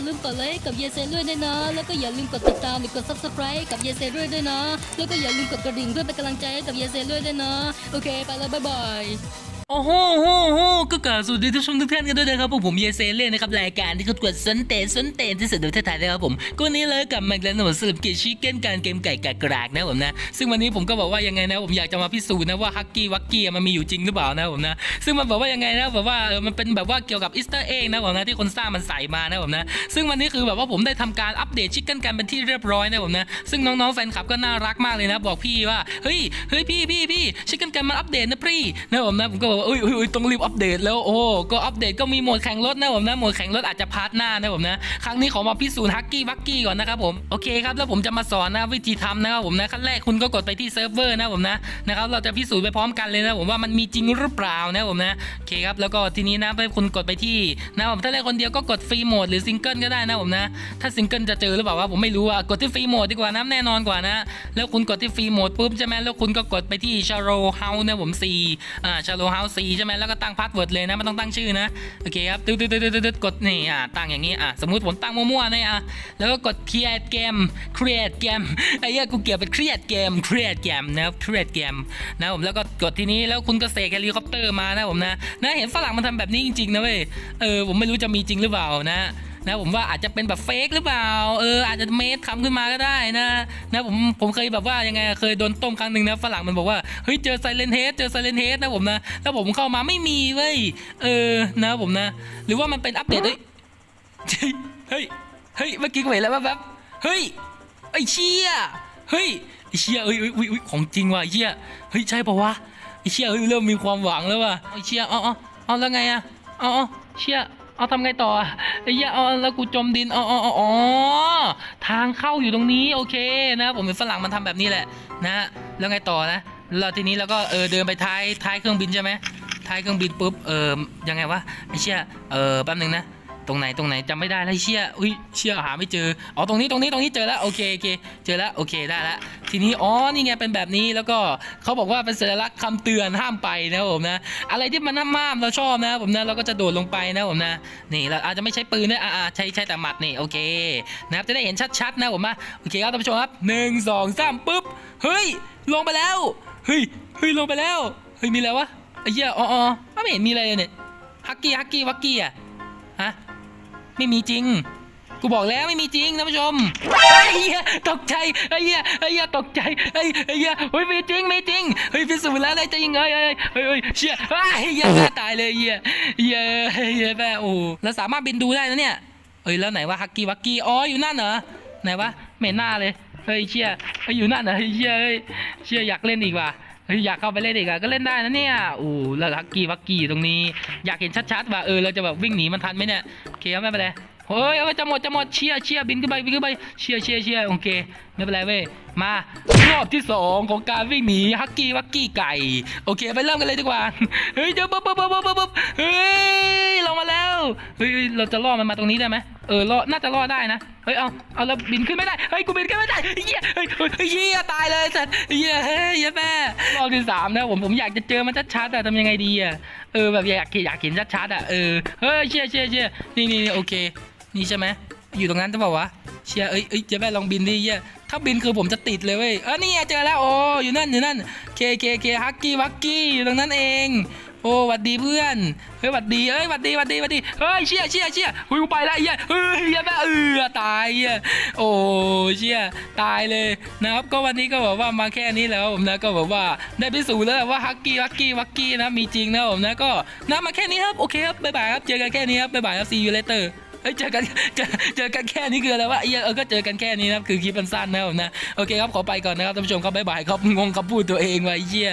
าลืมกดไลค์กับเยเซด้วยด้วยนะ แล้วก็อย่าลืมกดติดตามหรือกด subscribe กับเยเซด้วยด้วยนะ แล้วก็อย่าลืมกดกระดิ่งเพื่อเป็นกำลังใจให้กับเยเซด้วยด้วยนะ โอเค ไปแล้วบ๊ายบาย โอ้โหโหโหก็กล่าวสวัสดีทุกชมทุกท่านกันด้วยนะครับพวกผมเยเซเล่นะครับรายการที่เขากดสนเตนสนเตนที่สุดในประเทศไทยนะครับผมก็วันนี้เลยกลับมาอีกแล้วนะผมสลับเกชิคเก้นการเกมไก่กากรากนะผมนะซึ่งวันนี้ผมก็บอกว่ายังไงนะผมอยากจะมาพิสูจน์นะว่าฮักกี้วักกี้มันมีอยู่จริงหรือเปล่านะผมนะซึ่งมันบอกว่ายังไงนะแบบว่าเออมันเป็นแบบว่าเกี่ยวกับอีสเตอร์เอ็กนะผมนะที่คนสร้างมันใส่มานะผมนะซึ่งวันนี้คือแบบว่าผมได้ทำการอัปเดตชิคเก้นกันเป็นที่เรียบร้อยนะผมนะซึ่งน้องๆแฟนคลับก็น่ารักมากเลยนะบอกพี่ว่าเฮ้ยเฮ้ยพี่พี่พี่ชิคเก้นกันมันอัปเดตนะพี่นะผมนะผมก็บอกว่าเอ้ยเอ้ยเอ้ยต้องรีบอัปเดตแล้วโอ้ก็อัปเดตก็มีโหมดแข่งรถนะผมนะโหมดแข่งรถอาจจะพาร์ทหน้านะผมนะครั้งนี้ขอมาพิสูจน์ฮักกี้วักกี้ก่อนนะครับผมโอเคครับแล้วผมจะมาสอนนะวิธีทำนะครับผมนะขั้นแรกคุณก็กดไปที่เซิร์ฟเวอร์นะผมนะนะครับเราจะพิสูจน์ไปพร้อมกันเลยนะผมว่ามันมีจริงหรือเปล่านะผมนะโอเคครับแล้วก็ทีนี้นะให้คุณกดไปที่นะผมถ้าเล่นคนเดียวก็กดฟรีโหมดหรือซิงเกิลก็ได้นะผมนะถ้าซิงเกิลจะเจอหรือเปล่าว่าผมไม่รู้อะกดที่ฟรีโหมดดีกว่านะแน่นอนกว่านะแล้วคุณกดที่ฟรีโหมดปุ๊บใช่ไหมแล้วคุณก็กดไปที่ชาโรเฮานะผม C อ่าชาโรเฮา C ใช่ไหมแล้วก็ตั้งพาสเวิร์ดเลยนะไม่ต้องตั้งชื่อนะโอเคครับตึ๊ดตึ๊ดตึ๊ดตึ๊ดตึ๊ดกดนี่อ่าตั้งอย่างนี้อะสมมติผมตั้งมั่วๆนะอะแล้วก็กด create game create game ไอ้เหี้ยกูเกี่ยวเป็น create game create game นะครับ create game นะผมแล้วก็กดที่นี้แล้วคุณก็เสกเฮลิคอปเตอร์มานะผมนะนะเห็นฝรั่งมันทำแบบนี้จริงๆนะเว้ยเออผมไม่รู้จะมีจริงหรือเปล่านะ นะผมว่าอาจจะเป็นแบบเฟกหรือเปล่าเอออาจจะเมดทำขึ้นมาก็ได้นะนะผมผมเคยแบบว่ายังไงเคยโดนต้มครั้งหนึ่งนะฝรั่งมันบอกว่าเฮ้ยเจอไซเลนเฮดเจอไซเลนเฮดนะผมนะแล้วผมเข้ามาไม่มีเว้ยเออนะผมนะ หรือว่ามันเป็นอัปเดตเฮ้ยเฮ้ยเฮ้ยเมื่อกี้กูเห็นแล้วแบบเฮ้ยไอ้เชี่ยเฮ้ยไอ้เชี่ยเอ้ยเอ้ยอุ๊ยอุ๊ยของจริงว่ะไอ้เชี่ยเฮ้ยใช่ปะวะไอ้เชี่ยเฮ้ยเริ่มมีความหวังแล้วว่ะไอ้เชี่ยเอ๋อาเอแล้วไงอะเอาเอเชี่ย เอาทำไงต่ออะไอ้เหี้ยเอาแล้วกูจมดินอ๋ออ๋ออ๋อทางเข้าอยู่ตรงนี้โอเคนะผมเป็นฝรั่งมันทำแบบนี้แหละนะแล้วไงต่อนะแล้วทีนี้เราก็เออเดินไปท้ายท้ายเครื่องบินใช่ไหมท้ายเครื่องบินปุ๊บเออยังไงวะไอ้เชี่ยเออแป๊บนึงนะตรงไหนตรงไหนจำไม่ได้แล้วไอ้เชี่ยอุ้ยเชี่ยหาไม่เจออ๋อตรงนี้ตรงนี้ตรงนี้เจอแล้วโอเคโอเคเจอแล้วโอเคได้แล้ว ทีนี้อ๋อนี่ไงเป็นแบบนี้แล้วก็เขาบอกว่าเป็นสัญลักษณ์คำเตือนห้ามไปนะผมนะ อะไรที่มันห้ามๆเราชอบนะผมนะเราก็จะโดดลงไปนะผมนะนี่เราอาจจะไม่ใช้ปืนนะอ่าใช้ใช้แต่หมัดนี่โอเคนะครับจะได้เห็นชัดๆนะผมนะโอเคครับท่านผู้ชมครับหนึ่งสองสามปุ๊บเฮ้ยลงไปแล้วเฮ้ยเฮ้ยลงไปแล้วเฮ้ยมีอะไรวะไอ้เหี้ยอ๋ออ๋อไม่เห็นมีอะไรเลยเนี่ยฮักกี้ฮักกี้วักกี้อะฮะไม่มีจริง กูบอกแล้วไม่มีจริงท่านผู้ชมไอ้เหี้ยตกใจไอ้เหี้ยไอ้เหี้ยตกใจไอ้ไอ้เหี้ยเฮ้ยมีจริงมีจริงเฮ้ยพิสูจน์แล้วเลยจะยังเฮ้ยเฮ้ยเฮ้ยเชี่ยไอ้เหี้ยแม่ตายเลยเหี้ยเหี้ยเหี้ยแม่โอ้แล้วสามารถบินดูได้นะเนี่ยเอ้ยแล้วไหนว่าฮักกี้วักกี้อ๋ออยู่นั่นเหรอไหนวะไม่เห็นหน้าเลยเฮ้ยเชี่ยเฮ้ยอยู่นั่นเหรอเฮ้ยเชี่ยเฮ้ยเชี่ยอยากเล่นอีกว่ะเฮ้ยอยากเข้าไปเล่นอีกอะก็เล่นได้นะเนี่ยโอ้แล้วฮักกี้วักกี้ตรงนี้ อยากเห็นชัดๆว่าเออเราจะแบบวิ่งหนีมันทันไหมเนี่ยโอเคไม่เป็นไร เฮ้ยเอาจะหมดจะหมดเชียร์เชียร์บินขึ้นไปบินขึ้นไปเชียร์เชียร์เชียร์โอเคไม่เป็นไรเว้ยมารอบที่สองของการวิ่งหนีฮักกี้วักกี้ไก่โอเคไปเริ่มกันเลยดีกว่าเฮ้ยเจ้าปุ๊บปุ๊บปุ๊บบปุ๊บเฮ้ยลงมาแล้วเฮ้ยเราจะล่อมันมาตรงนี้ได้ไหมเออล่อน่าจะล่อได้นะเฮ้ยเอาเอาแล้วบินขึ้นไม่ได้เฮ้ยกูบินขึ้นไม่ได้เฮียเฮ้ยเฮ้ยเฮียตายเลยสัตว์เฮียเฮ้ยแม่รอบที่สามนะผมผมอยากจะเจอมันชัดๆแต่ทำยังไงดีอะเออแบบอยากอยากเห็นชัดๆอะเออเฮ้ยเชียร์เชียร์เชียร์นี่นี่โอเค นี่ใช่ไหมอยู่ตรงนั้นจะบอกว่าเชียเอ้ยเอ้ยเจะแม่ลองบินดิเหี้ยถ้าบินคือผมจะติดเลยเว้ยเออนี่เจอแล้วโอ้อยู่นั่นอยู่นั่นเคเคเคฮักกี้วักกี้อยู่ตรงนั้นเอง โอ้หวัดดีเพื่อนเฮ้ยหวัดดีเอ้ยหวัดดีหวัดดีหวัดดีเฮ้ยเชียเชียเชียหุยกูไปละเหี้ยเฮ้ยเหี้ยแม่เออตายเหี้ยโอ้เชียตายเลยนะครับก็วันนี้ก็บอกว่ามาแค่นี้แล้วผมนะก็บอกว่าได้พิสูจน์แล้วว่าฮักกี้วักกี้วักกี้นะมีจริงนะผมนะก็นะมาแค่นี้ครับโอเคครับบ๊ายบายครับเจอกันแค่นี้ครับบ๊ายบายครับ see you later เฮ้ยเจอกันเจอเจอกันแค่นี้คืออะไรวะไอ้เออก็เจอกันแค่นี้นะครับคือคลิปสั้นๆนะครับผมนะโอเคครับขอไปก่อนนะครับท่านผู้ชมครับบ๊ายบายครับงงคำพูดตัวเองว่ะไอ้เหี้ย